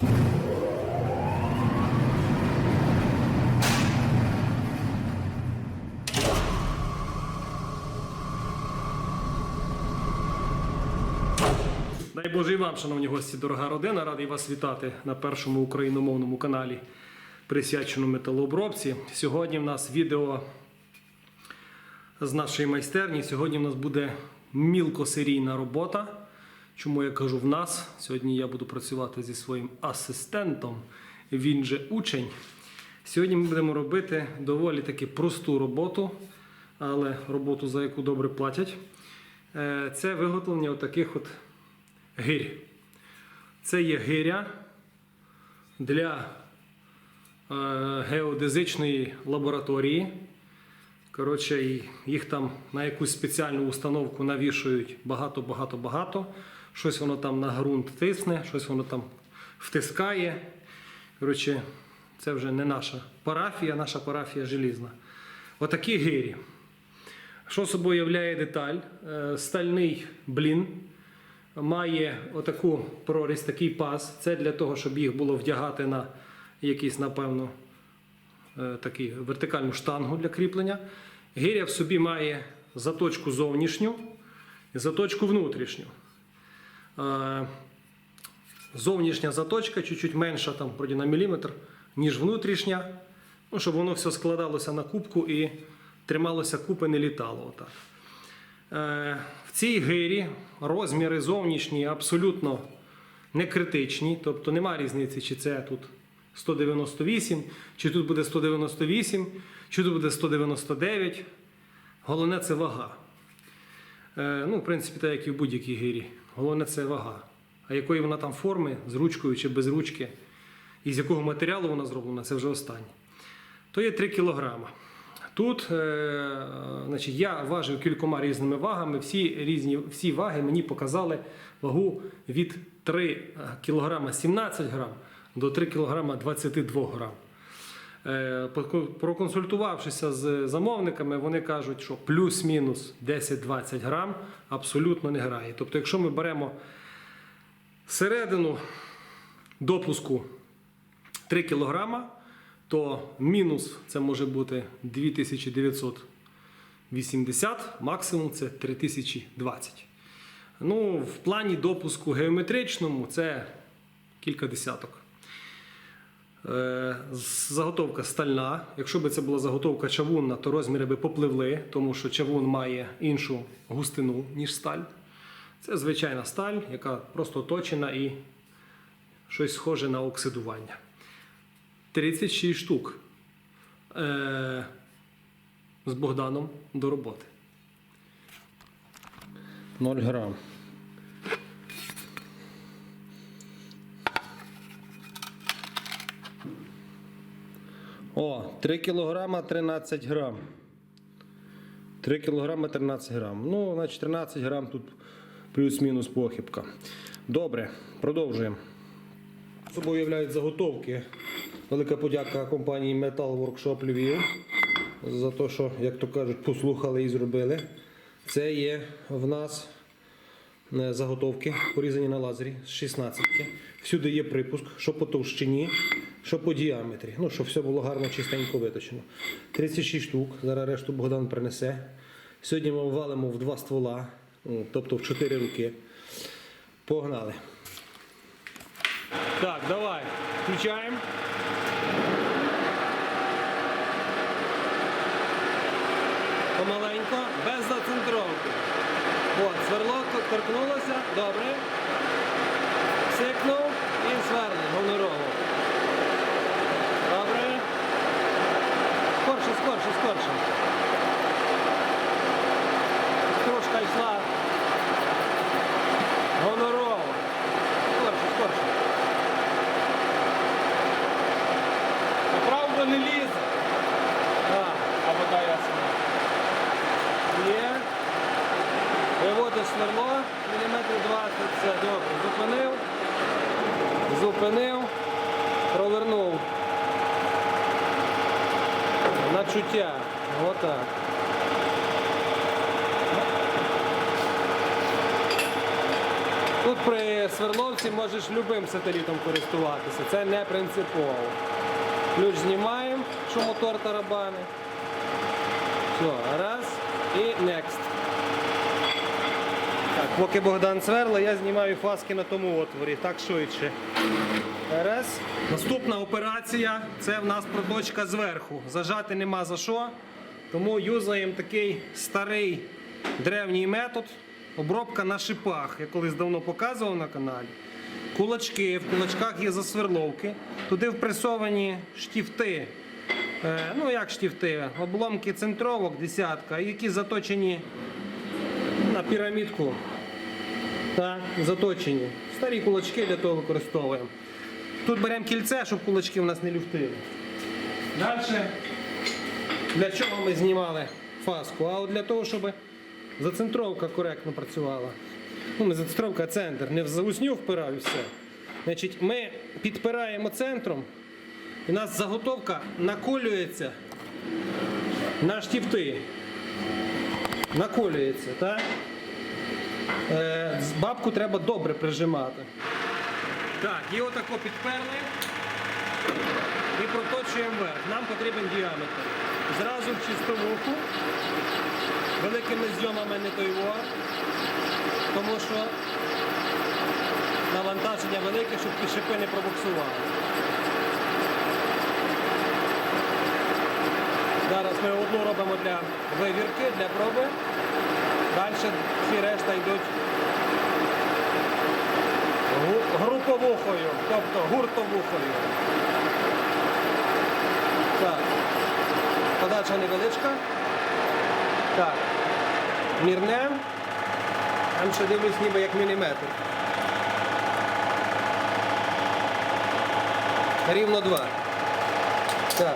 Дай Боже і вам, шановні гості, дорога родина, радий вас вітати на першому україномовному каналі, присвяченому металообробці. Сьогодні в нас відео з нашої майстерні. Сьогодні в нас буде мілкосерійна робота. Чому я кажу в нас? Сьогодні я буду працювати зі своїм асистентом, він же учень. Сьогодні ми будемо робити доволі таки просту роботу, але роботу, за яку добре платять. Е, Це виготовлення отаких от гирь. Це є гиря для е, геодезичної лабораторії. Коротше, їх там на якусь спеціальну установку навішують багато-багато-багато. Щось воно там на ґрунт тисне, щось воно там втискає. Коротше, це вже не наша парафія, наша парафія желізна. Отакі гирі. Що собою являє деталь? Е, Стальний блін має отаку прорізь, такий паз. Це для того, щоб їх було вдягати на якийсь, напевно, е, такий вертикальну штангу для кріплення. Гиря в собі має заточку зовнішню і заточку внутрішню. Зовнішня заточка чуть-чуть менша, там, на міліметр, ніж внутрішня. Ну, щоб воно все складалося на кубку і трималося купи, не літало. Отак. Е, В цій гирі розміри зовнішні абсолютно не критичні, тобто нема різниці, чи це тут 198, чи тут буде 198, чи тут буде 199. Головне це вага. Е, Ну, в принципі, так як і в будь-якій гирі. Головне це вага. А якої вона там форми, з ручкою чи без ручки, і з якого матеріалу вона зроблена, це вже останнє. То є 3 кілограма. Тут е, значить, я важив кількома різними вагами. Всі, різні, всі ваги мені показали вагу від 3 кг 17 грам до 3 кг 22 грам. Е, Проконсультувавшися з замовниками, вони кажуть, що плюс-мінус 10-20 грам абсолютно не грає. Тобто, якщо ми беремо середину допуску 3 кілограма, то мінус це може бути 2980, максимум це 3020. Ну, в плані допуску геометричному це кілька десяток. Е, Заготовка стальна. Якщо б це була заготовка чавунна, то розміри би попливли, тому що чавун має іншу густину, ніж сталь. Це звичайна сталь, яка просто точена і щось схоже на оксидування. 36 штук е, з Богданом до роботи. 0 грам. О, 3 кілограма 13 грам. 3 кілограма 13 грам. Ну, значить 13 грам тут плюс-мінус похибка. Добре, продовжуємо. Собою являють заготовки. Велика подяка компанії Metal Workshop Lviv за те, що, як то кажуть, послухали і зробили. Це є в нас е, заготовки, порізані на лазері з 16. Всюди є припуск, що по товщині, що по діаметрі. Ну, щоб все було гарно, чистенько виточено. 36 штук. Зараз решту Богдан принесе. Сьогодні ми валимо в два ствола, тобто в 4 руки. Погнали. Так, давай. Включаємо. Помаленько, без зацентровки. От, сверло торкнулося, добре. Сикнув і сверлить гонорово. Добре. Скорше, скорше. Трошка йшла гонорово. Скорше, скорше. Правда не лізе. Так. А вода ясна. Є. Виводиш сверло, міліметрів 20, все добре. Зупинив, зупинив, На чуття. Отак. Тут при сверловці можеш любим сателітом користуватися, це не принципово. Ключ знімаємо, що мотор тарабани. Все, раз і next. Так, поки Богдан сверла, я знімаю фаски на тому отворі, так швидше. Раз. Наступна операція це в нас проточка зверху. Зажати нема за що. Тому юзаємо такий старий древній метод. Обробка на шипах. Я колись давно показував на каналі. Кулачки, в кулачках є засверловки. Туди впресовані штіфти. Е, ну як штіфти? Обломки центровок, десятка, які заточені на пірамідку. Так, заточені. Старі кулачки для того використовуємо. Тут беремо кільце, щоб кулачки в нас не люфтили. Далі, для чого ми знімали фаску? А от для того, щоб зацентровка коректно працювала. Ну, не зацентровка, а центр. Не в заусню впирав і все. Значить, ми підпираємо центром, і у нас заготовка наколюється на штифти. Наколюється, так? Е, бабку треба добре прижимати. Так, і отако підперли і проточуємо вверх. Нам потрібен діаметр. Зразу в чистовуху, великими зйомами не той вор, тому що навантаження велике, щоб ті шипи не пробуксували. Зараз ми одну робимо для вивірки, для проби. Далі всі решта йдуть груповухою, тобто гуртовухою. Так. Подача невеличка. Так. Мірнем. Там ще дивлюсь ніби як міліметр. Рівно два. Так.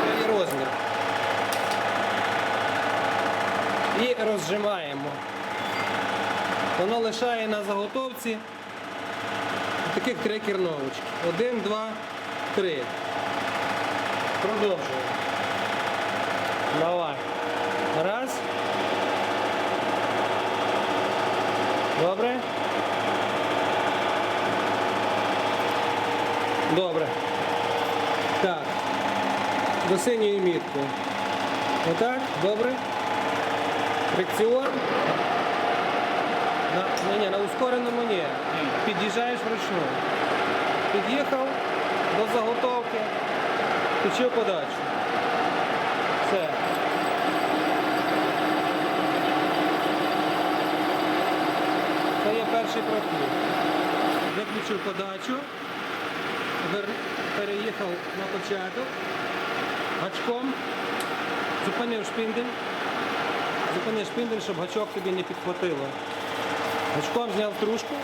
Це є розмір. І розжимаємо. Воно лишає на заготовці таких три керновочки. Один, два, три. Продовжуємо. Давай. Раз. Добре. Добре. Так. До синьої мітки. Отак, добре. Фрикціон. На, ні, ні, на ускореному ні. Під'їжджаєш вручну. Під'їхав до заготовки, включив подачу. Все. Це є перший прохід. Виключив подачу, переїхав на початок, гачком, зупинив шпиндель, зупинив шпиндель, щоб гачок тобі не підхватило. Гачком зняв стружку,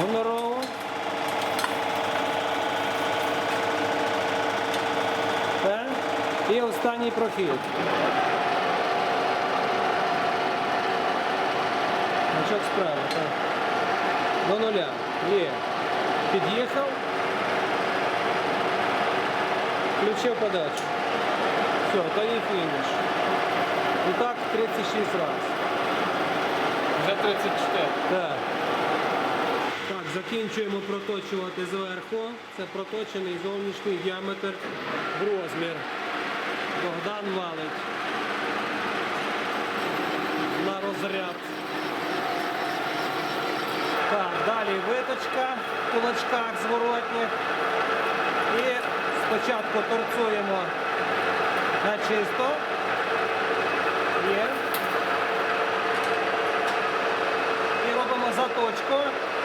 гонорово. І останній прохід. Гачок справа. До нуля. Є. Під'їхав. Включив подачу. Все, то є фініш. І так 36 разів. Вже 34. Так. Так, закінчуємо проточувати зверху. Це проточений зовнішній діаметр в розмір. Богдан валить на розряд. Так, далі виточка в кулачках зворотніх. І спочатку торцуємо на чисто. Є. І робимо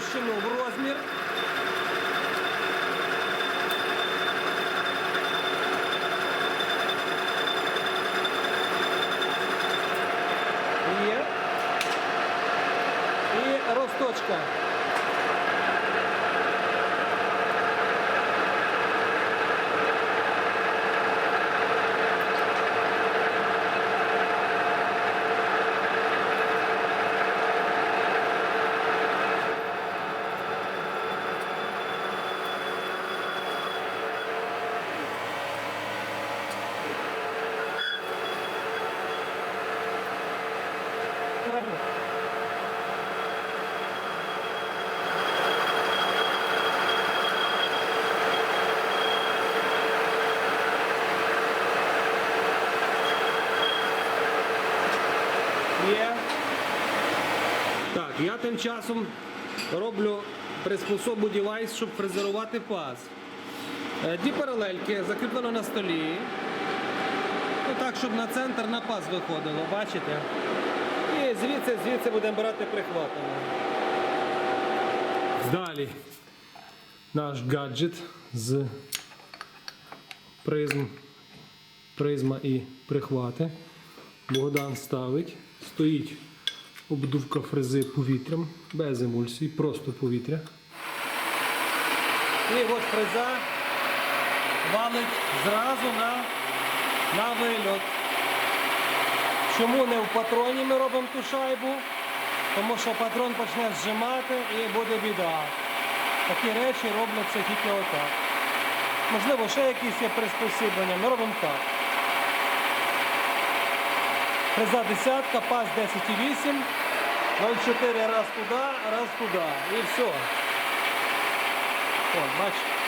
товщину в розмір. Є. І росточка. Є. Так, я тим часом роблю приспособу девайс, щоб фрезерувати паз. Е, Дві паралельки закріплено на столі. Ну так, щоб на центр на паз виходило, бачите? Звідси, звідси будемо брати прихватами. Далі наш гаджет з призм, призма і прихвати. Богдан ставить, стоїть обдувка фрези повітрям, без емульсій, просто повітря. І от фреза валить зразу на, на вильот. Чому не в патроні ми робимо ту шайбу? Тому що патрон почне зжимати і буде біда. Такі речі робляться тільки отак. Можливо, ще якісь є приспосіблення, ми робимо так. Фреза десятка, пас 10,8, 0,4 раз туди, раз туди. І все. От, бачите.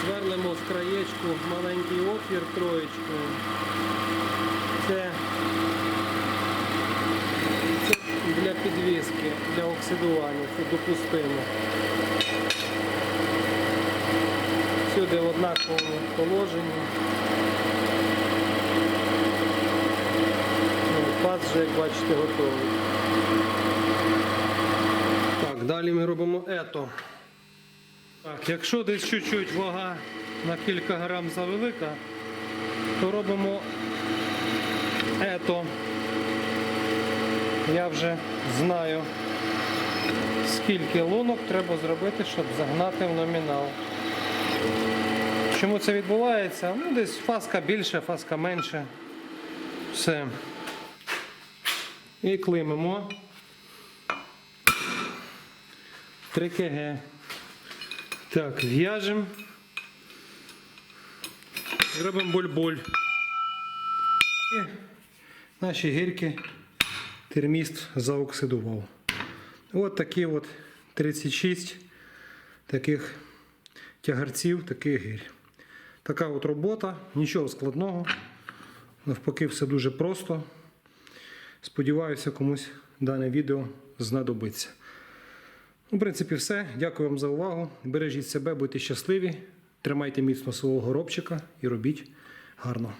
Сверлимо в краєчку маленький отвір троєчку. Це, це для підвіски, для оксидування, це допустимо. Всюди в однаковому положенні. Ну, Паз вже, як бачите, готовий. Так, далі ми робимо ето. Так, якщо десь чуть-чуть вага на кілька грам завелика, то робимо ето. Я вже знаю, скільки лунок треба зробити, щоб загнати в номінал. Чому це відбувається? Ну, десь фаска більше, фаска менше. Все. І климемо. 3 кг. Так, в'яжемо. Робимо боль-боль. І наші гірки терміст заоксидував. От такі от 36 таких тягарців, таких гір. Така от робота, нічого складного. Навпаки, все дуже просто. Сподіваюся, комусь дане відео знадобиться. Ну, В принципі, все. Дякую вам за увагу. Бережіть себе, будьте щасливі, тримайте міцно свого горобчика і робіть гарно.